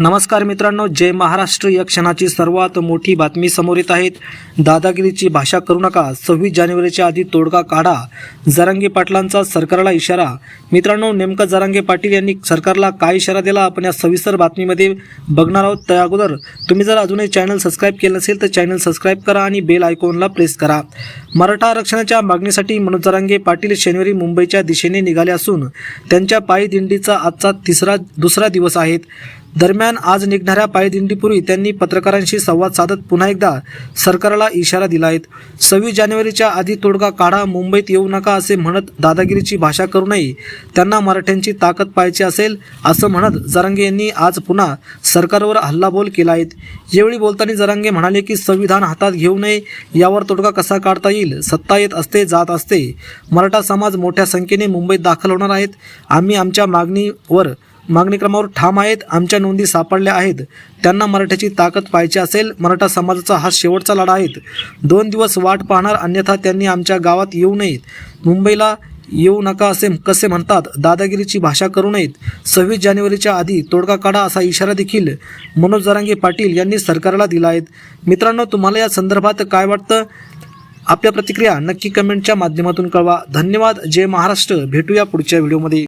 नमस्कार मित्रांनो जय महाराष्ट्र. या क्षणाची सर्वात मोठी बातमी समोर येत आहेत. दादागिरीची भाषा करू नका. सव्वीस जानेवारीच्या आधी तोडगा काढा. जरांगे पाटलांचा सरकारला इशारा. मित्रांनो नेमका जरांगे पाटील यांनी सरकारला काय इशारा दिला? आपण या सविस्तर बातमीमध्ये बघणार आहोत. त्या अगोदर तुम्ही जर अजूनही चॅनल सबस्क्राईब केलं नसेल तर चॅनल सबस्क्राईब करा आणि बेल आयकॉनला प्रेस करा. मराठा आरक्षणाच्या मागणीसाठी मनोज जरांगे पाटील शनिवारी मुंबईच्या दिशेने निघाले असून त्यांच्या पायी दिंडीचा आजचा तिसरा दुसरा दिवस आहेत दरम्यान आज निघणाऱ्या पायदिंडीपूर्वी त्यांनी पत्रकारांशी संवाद साधत पुन्हा एकदा सरकारला इशारा दिला आहे. सव्वीस जानेवारीच्या आधी तोडगा काढा मुंबईत येऊ नका असे म्हणत दादागिरीची भाषा करू नये त्यांना मराठ्यांची ताकद पाहायची असेल असं म्हणत जरांगे यांनी आज पुन्हा सरकारवर हल्लाबोल केला आहे. यावेळी बोलताना जरांगे म्हणाले की संविधान हातात घेऊ नये यावर तोडगा कसा काढता येईल? सत्ता येत असते जात असते. मराठा समाज मोठ्या संख्येने मुंबईत दाखल होणार आहेत. आम्ही आमच्या मागणीवर मागणी क्रमावर ठाम आहेत आमच्या नोंदी सापडल्या आहेत. त्यांना मराठ्याची ताकद पाहिजे असेल मराठा समाजाचा हा शेवटचा लढा आहेत दोन दिवस वाट पाहणार अन्यथा त्यांनी आमच्या गावात येऊ नयेत. मुंबईला येऊ नका असे कसे म्हणतात दादागिरीची भाषा करू नयेत. सव्वीस जानेवारीच्या आधी तोडगा काढा असा इशारा देखील मनोज जरांगे पाटील यांनी सरकारला दिला आहेत मित्रांनो तुम्हाला या संदर्भात काय वाटतं? आपल्या प्रतिक्रिया नक्की कमेंटच्या माध्यमातून कळवा. धन्यवाद. जय महाराष्ट्र. भेटूया पुढच्या व्हिडिओमध्ये.